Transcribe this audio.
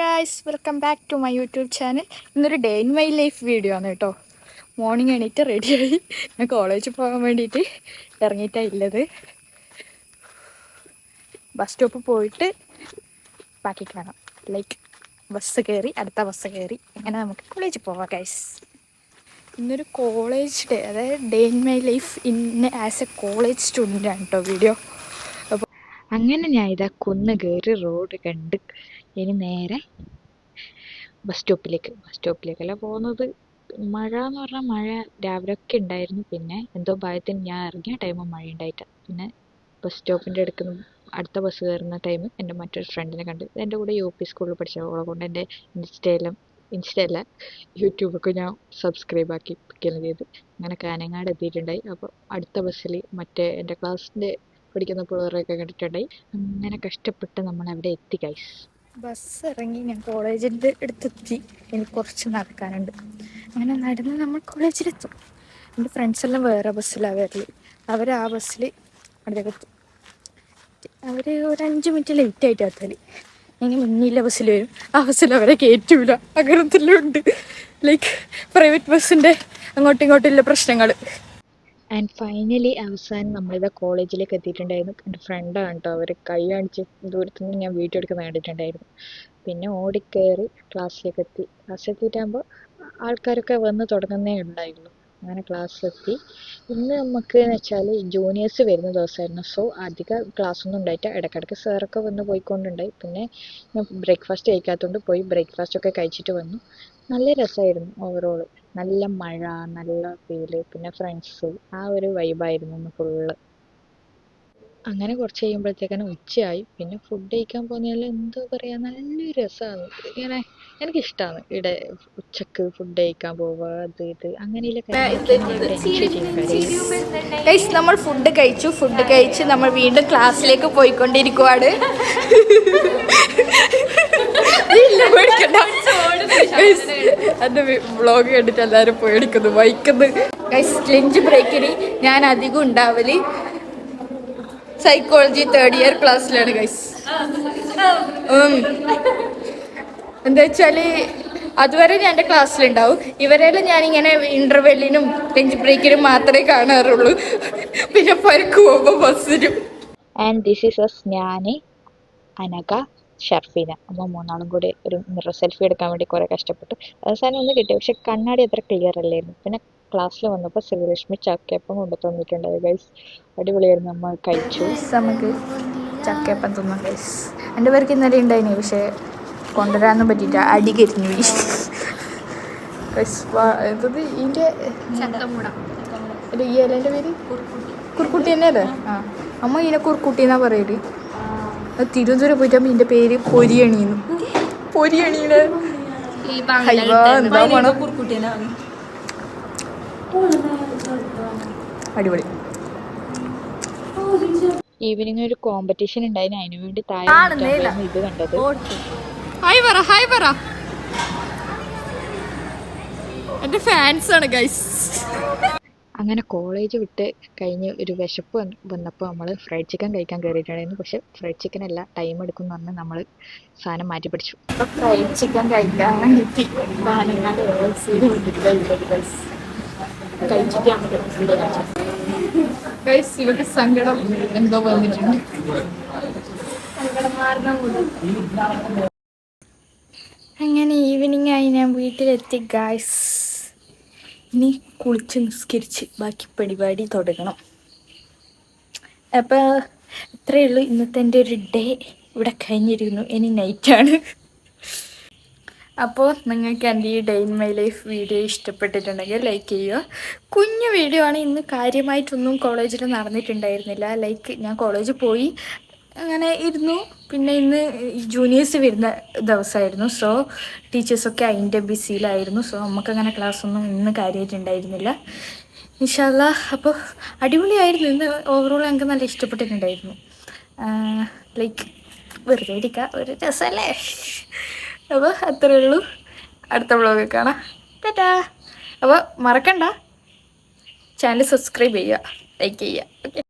Guys welcome back to my YouTube channel ഇന്നൊരു day in my life video ആണ് കേട്ടോ morning എണീറ്റ് റെഡിയായി ഞാൻ കോളേജിൽ പോകാൻ വേണ്ടിയിട്ട് ഇറങ്ങിയിട്ടാണ് ഇല്ലത് ബസ് സ്റ്റോപ്പ് പോയിട്ട് ബാക്കി കാണാം. ലൈക്ക് ബസ് കയറി അടുത്ത ബസ് കയറി. അങ്ങനെ നമുക്ക് കോളേജിൽ പോവാം ഗൈസ് ഇന്നൊരു കോളേജ് ഡേ അതായത് day in my life in as a college student ആണ് കേട്ടോ വീഡിയോ അങ്ങനെ ഞാൻ ഇതാ കുന്ന് കയറി റോഡ് കണ്ട് ഇനി നേരെ ബസ് സ്റ്റോപ്പിലേക്ക് ബസ് സ്റ്റോപ്പിലേക്കല്ല പോകുന്നത്. മഴ എന്ന് പറഞ്ഞാൽ മഴ രാവിലെ ഒക്കെ ഉണ്ടായിരുന്നു. പിന്നെ എന്തോ ഭയത്തിന് ഞാൻ ഇറങ്ങിയ ടൈം മഴ ഉണ്ടായിട്ട. പിന്നെ ബസ് സ്റ്റോപ്പിന്റെ അടുത്ത് അടുത്ത ബസ് കയറുന്ന ടൈം എന്റെ മറ്റൊരു ഫ്രണ്ടിനെ കണ്ട്. എന്റെ കൂടെ യു പി സ്കൂളിൽ പഠിച്ച അവളെ കൊണ്ട് എന്റെ ഇൻസ്റ്റയിലും ഇൻസ്റ്റയല്ല യൂട്യൂബൊക്കെ ഞാൻ സബ്സ്ക്രൈബ് ആക്കി പിക്കുന്നത് ചെയ്ത് അങ്ങനെ കാനങ്ങാട് എത്തിയിട്ടുണ്ടായി. അപ്പോൾ അടുത്ത ബസ്സിൽ മറ്റേ എന്റെ ക്ലാസ്സിന്റെ പഠിക്കുന്ന പിള്ളേരെയൊക്കെ കണ്ടിട്ടുണ്ടായി. അങ്ങനെ കഷ്ടപ്പെട്ട് നമ്മൾ അവിടെ എത്തി ഗൈസ് ബസ് ഇറങ്ങി ഞാൻ കോളേജിന്റെ അടുത്തെത്തി. എനിക്ക് കുറച്ച് നടക്കാനുണ്ട്. അങ്ങനെ നടന്ന് നമ്മൾ കോളേജിലെത്തും. എന്റെ ഫ്രണ്ട്സ് എല്ലാം വേറെ ബസ്സിലാണ് വരൽ. അവർ ആ ബസ്സിൽ അവിടെ അവർ ഒരു അഞ്ച് മിനിറ്റ് ലേറ്റ് ആയിട്ട് എത്തൽ. ഇനി മുന്നിലെ ബസ്സിൽ വരും. ആ ബസ്സിൽ അവരെ കയറ്റൂല അങ്ങനത്തെല്ലാം ഉണ്ട് ലൈക്ക് പ്രൈവറ്റ് ബസ്സിന്റെ അങ്ങോട്ടും ഇങ്ങോട്ടും ഉള്ള പ്രശ്നങ്ങൾ ആൻഡ് ഫൈനലി അവസാനം നമ്മളിത് കോളേജിലേക്ക് എത്തിയിട്ടുണ്ടായിരുന്നു. എന്റെ ഫ്രണ്ടാണ് കേട്ടോ അവർ കൈ കാണിച്ച് ദൂരത്തു നിന്ന് ഞാൻ വീഡിയോ എടുക്കുന്നത് കണ്ടിട്ടുണ്ടായിരുന്നു പിന്നെ ഓടിക്കയറി ക്ലാസ്സിലേക്ക് എത്തി. ക്ലാസ്സിൽ എത്തിയിട്ടാകുമ്പോൾ ആൾക്കാരൊക്കെ വന്ന് തുടങ്ങുന്നേ ഉണ്ടായിരുന്നു. അങ്ങനെ ക്ലാസ്സിലെത്തി ഇന്ന് നമുക്ക് എന്ന് വെച്ചാൽ ജൂനിയേഴ്സ് വരുന്ന ദിവസമായിരുന്നു. സോ അധികം ക്ലാസ്സൊന്നും ഉണ്ടായിട്ട് ഇടയ്ക്കിടയ്ക്ക് സാറൊക്കെ വന്ന് പോയിക്കൊണ്ടുണ്ടായി. പിന്നെ ഞാൻ ബ്രേക്ക്ഫാസ്റ്റ് കഴിക്കാത്തതുകൊണ്ട് പോയി. ബ്രേക്ക്ഫാസ്റ്റ് ഒക്കെ കഴിച്ചിട്ട് വന്നു. നല്ല രസായിരുന്നു overall. നല്ല മഴ നല്ല വെയിൽ പിന്നെ friends. ആ ഒരു vibe ആയിരുന്നു full. അങ്ങനെ കുറച്ച് കഴിയുമ്പോഴത്തേക്കാണ് ഉച്ചയായി. പിന്നെ food കഴിക്കാൻ പോന്നേൽ എന്തോ പറയാ നല്ല രസമാണ് ഇങ്ങനെ ഇഷ്ടാണ് ഇവിടെ ഉച്ചയ്ക്ക് food കഴിക്കാൻ പോവുക അത് ഇത് അങ്ങനെയുള്ള നമ്മൾ ഫുഡ് കഴിച്ചു. ഫുഡ് കഴിച്ച് നമ്മൾ വീണ്ടും ക്ലാസ്സിലേക്ക് പോയിക്കൊണ്ടിരിക്കുവാണ്. ഇല്ല പേടിക്കണ്ട. എന്റെ വ്ളോഗ് കണ്ടിട്ട് എല്ലാവരും പേടിക്കുന്നു വൈക്കുന്നു ലഞ്ച് ബ്രേക്കിന് ഞാൻ അധികം ഉണ്ടാവൽ സൈക്കോളജി തേർഡ് ഇയർ ക്ലാസ്സിലാണ് ഗൈസ് എന്താ വെച്ചാൽ അതുവരെ ഞാൻ എന്റെ ക്ലാസ്സിലുണ്ടാവും ഇവരെല്ലാം ഞാനിങ്ങനെ ഇന്റർവെല്ലിനും ലഞ്ച് ബ്രേക്കിനും മാത്രമേ കാണാറുള്ളൂ. പിന്നെ പരക്ക് പോകുമ്പോൾ ബസ്സിനും ആൻഡ് ദിസ് ഈസ് എസ് ഞാൻ അനക ഷർഫീന. നമ്മൾ മൂന്നാളും കൂടി ഒരു മിറർ സെൽഫി എടുക്കാൻ വേണ്ടി കുറേ കഷ്ടപ്പെട്ടു. അവസാനം ഒന്ന് കിട്ടി. പക്ഷെ കണ്ണാടി അത്ര ക്ലിയർ അല്ലായിരുന്നു. പിന്നെ ക്ലാസ്സിൽ വന്നപ്പോൾ ശ്രീലക്ഷ്മി ചക്കയപ്പം കൊണ്ടു തന്നിട്ടുണ്ടായി ഗൈസ് അടിപൊളിയായിരുന്നു. നമ്മൾ കഴിച്ചു. നമുക്ക് ചക്കയപ്പം തിന്നാം ഗൈസ് എന്റെ പേർക്ക് ഇന്നലെ ഉണ്ടായിനി പക്ഷേ കൊണ്ടുവരാനൊന്നും പറ്റിയില്ല. അടി കരിഞ്ഞു എന്തത് ഇതിന്റെ ഈ ഇലേന്റെ പേര്? കുറുക്കുട്ടി തന്നെയല്ലേ? ആ. അമ്മ ഇതിനെ കുർക്കുട്ടി എന്നാ പറയൽ? തിരുവനന്തപുരം പോയിട്ട് അപ്പം എന്റെ പേര് പൊരിയണിന്ന് പൊരിയണീടെ അടിപൊളി. ഈവനിങ് ഒരു കോമ്പറ്റീഷൻ ഉണ്ടായിരുന്നു അതിനു വേണ്ടി താഴെ ഇത് കണ്ടത്. ഹായ് പറ ഹായ് പറ. എന്റെ ഫാൻസ് ആണ് ഗൈസ് അങ്ങനെ കോളേജ് വിട്ട് കഴിഞ്ഞ് ഒരു വിശപ്പ് വന്നപ്പോൾ നമ്മൾ ഫ്രൈഡ് ചിക്കൻ കഴിക്കാൻ കയറിയിട്ടുണ്ടായിരുന്നു പക്ഷെ ഫ്രൈഡ് ചിക്കൻ അല്ല ടൈം എടുക്കും എന്ന് പറഞ്ഞ് നമ്മൾ സാധനം മാറ്റി പിടിച്ചു. ഫ്രൈഡ് ചിക്കൻ കഴിക്കാൻ ഇവർക്ക് സങ്കടം എന്തോ വന്നിട്ടുണ്ട്. അങ്ങനെ ഈവനിങ് ആയി ഞാൻ വീട്ടിലെത്തി ഗായ്സ് ഇനി കുളിച്ച് നിസ്കരിച്ച് ബാക്കി പരിപാടി തുടങ്ങണം. അപ്പോൾ ഇത്രയേ ഉള്ളൂ. ഇന്നത്തെ എന്റെ ഒരു ഡേ ഇവിടെ കഴിഞ്ഞിരുന്നു ഇനി നൈറ്റാണ് അപ്പോൾ നിങ്ങൾക്ക് എന്റെ ഈ day in my life video ഇഷ്ടപ്പെട്ടിട്ടുണ്ടെങ്കിൽ ലൈക്ക് ചെയ്യുക. കുഞ്ഞു വീഡിയോ ആണ്. ഇന്ന് കാര്യമായിട്ടൊന്നും കോളേജിൽ നടന്നിട്ടുണ്ടായിരുന്നില്ല. ലൈക്ക് ഞാൻ കോളേജിൽ പോയി. അങ്ങനെ ഇരുന്നു. പിന്നെ ഇന്ന് ജൂനിയേഴ്സ് വരുന്ന ദിവസമായിരുന്നു. സോ ടീച്ചേഴ്സൊക്കെ അതിന്റെ ബിസിയിലായിരുന്നു സോ നമുക്കങ്ങനെ ക്ലാസ്സൊന്നും ഇന്ന് കാര്യമായിട്ടുണ്ടായിരുന്നില്ല ഇൻഷാല്ല അപ്പോൾ അടിപൊളിയായിരുന്നു. ഇന്ന് ഓവറോൾ ഞങ്ങൾക്ക് നല്ല ഇഷ്ടപ്പെട്ടിട്ടുണ്ടായിരുന്നു. ലൈക്ക് വെറുതെ ഇരിക്കുക ഒരു രസമല്ലേ അപ്പോൾ അത്രയേ ഉള്ളൂ. അടുത്ത വ്ളോഗ് കാണാം. ടാറ്റാ. അപ്പോൾ മറക്കണ്ട. ചാനൽ സബ്സ്ക്രൈബ് ചെയ്യുക. ലൈക്ക് ചെയ്യുക. ഓക്കെ